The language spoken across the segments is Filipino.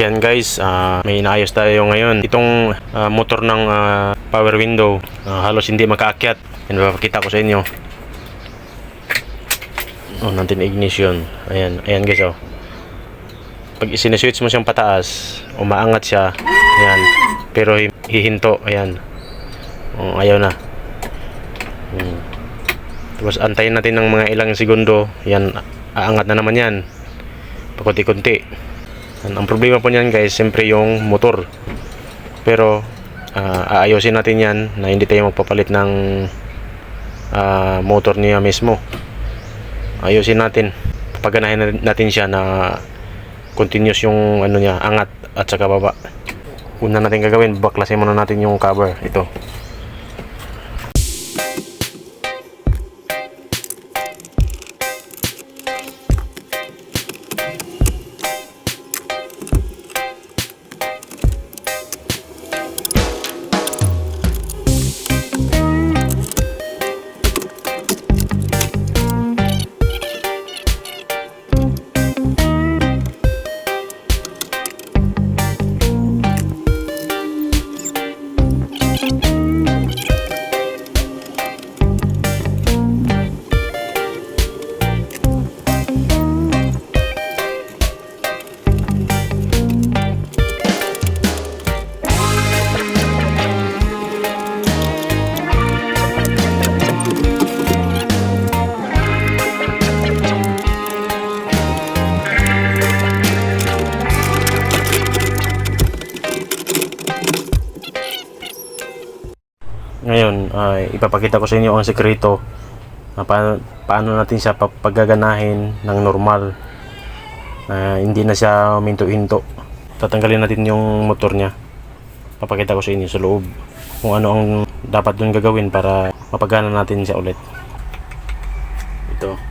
Yan guys, ah, may inaayos tayo ngayon. Itong ah, motor ng ah, power window, ah, halos hindi makaakyat. Yan, papakita ko sa inyo. Oh, natin ignition. Ayan, ayan guys oh. Pag sineswitch mo siyang pataas, umaangat siya. Ayan. Pero hi- hihinto. Ayan. Oh, ayaw na. Hmm. Tapos antayin natin ng mga ilang segundo. Yan, aangat na naman yan. Pakunti-kunti. Ang problema po niyan guys, siyempre yung motor. Pero ah, aayusin natin yan na hindi tayo magpapalit ng ah, motor niya mismo. Ayusin natin. Papaganahin na- natin siya na continuous yung ano niya, angat at saka baba. Una natin gagawin, baklasin muna natin yung cover. Ito. Ay ipapakita ko sa inyo ang sekreto na paano, paano natin siya paggaganahin ng normal na hindi na siya minto-hinto. Tatanggalin natin yung motor niya. Papakita ko sa inyo sa loob kung ano ang dapat dun gagawin para mapagana natin siya ulit. Ito.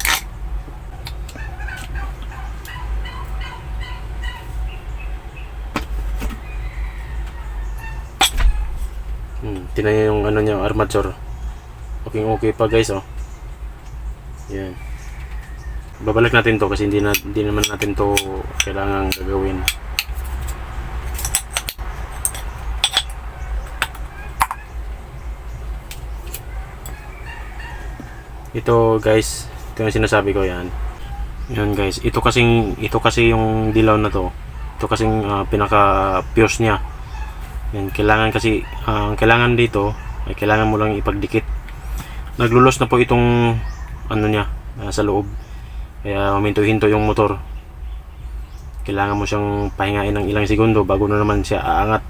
Hmm, tinan yung ano niya, armature. Okay, okay pa guys, oh. Yan. Babalik natin to kasi hindi, na, hindi naman natin to kailangan gagawin. Ito guys, ito yung sinasabi ko yan. Yan guys, ito kasing ito kasi yung dilaw na to. Ito kasing ah, pinaka fuse niya. Yan, kailangan kasi, ah, ang kailangan dito, ay kailangan mo lang ipagdikit. Naglulos na po itong, ano niya, ah, sa loob. Kaya maminto-hinto yung motor. Kailangan mo siyang pahingain ng ilang segundo bago na naman siya aangat.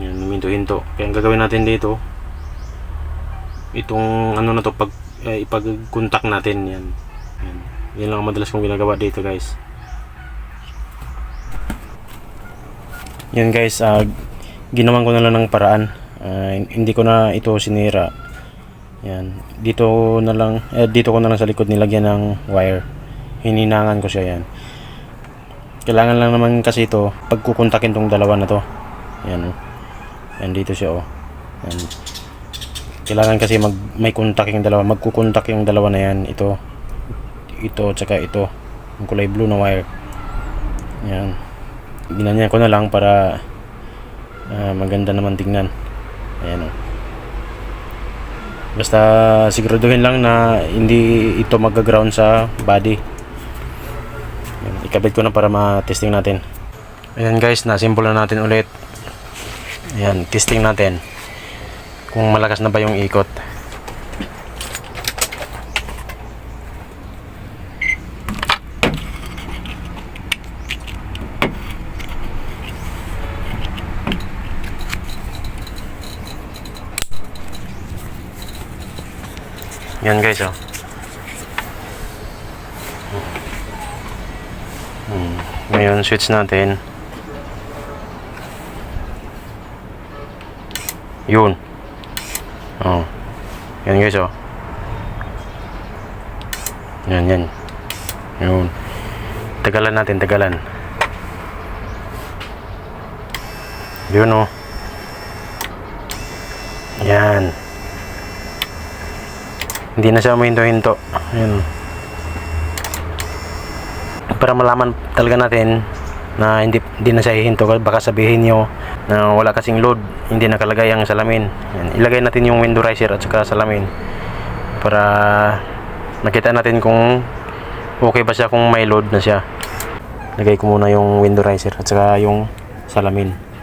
Yan, maminto-hinto. Kaya ang gagawin natin dito, itong ano na to, pag, eh, ipag-contact natin yan. Yan. Yan lang ang madalas kong ginagawa dito guys. Yan guys, ah ginawan ko na lang ng paraan. Ah, hindi ko na ito sinira. Yan. Dito na lang, eh, dito ko na lang sa likod nilagyan ng wire. Hininangan ko siya yan. Kailangan lang naman kasi ito, pagkukontakin tong dalawa na to. Yan. oh. Yan dito siya oh. Yan. Kailangan kasi mag, may kontak yung dalawa. Magkukontak yung dalawa na yan. Ito. Ito, tsaka ito. Yung kulay blue na wire. Yan ginanyan ko na lang para ah, maganda naman tingnan. Ayan o basta siguraduhin lang na hindi ito mag-ground sa body. Ayan, ikabit ko na para ma-testing natin. Ayan guys nasimbol na natin ulit. Ayan testing natin kung malakas na ba yung ikot Yan guys oh. Hmm. Ngayon switch natin. Yun. Oh. Yan guys oh. Yan yan. Yun. Tagalan natin, tagalan. Yun oh. Yan. Hindi na siya mahinto-hinto. Para malaman talaga natin na hindi, hindi na siya hihinto. Baka sabihin nyo na wala kasing load hindi nakalagay ang salamin. Yan. ilagay natin yung window riser at saka salamin. Para makita natin kung okay ba siya kung may load na siya. Lagay ko muna yung window riser at saka yung salamin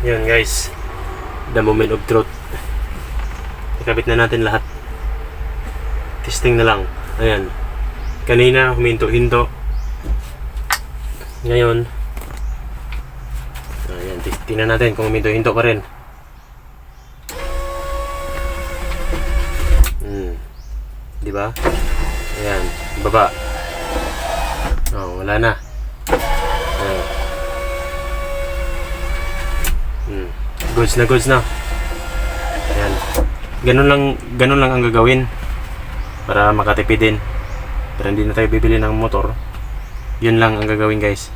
Yun guys, the moment of truth. Ikabit na natin lahat. Testing na lang. Ayan. Kanina, huminto-hinto. Ngayon, ayan, ti- tingnan natin kung huminto-hinto pa rin. Hmm. Di ba? Ayan, baba. Oh, wala na. Ayan. Hmm. Goods na goods na. Ayan. Ganun lang, ganun lang ang gagawin para makatipid din. Pero hindi na tayo bibili ng motor. Yun lang ang gagawin guys.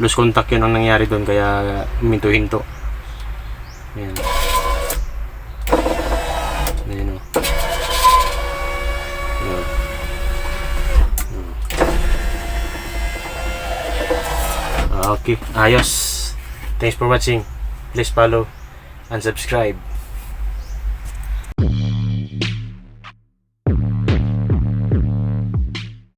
Lose contact yun ang nangyari doon kaya minto-hinto. Ayan. Ayan o. Ayan. Hmm. Ah, Okay, ayos. Thanks for watching. Please follow and subscribe.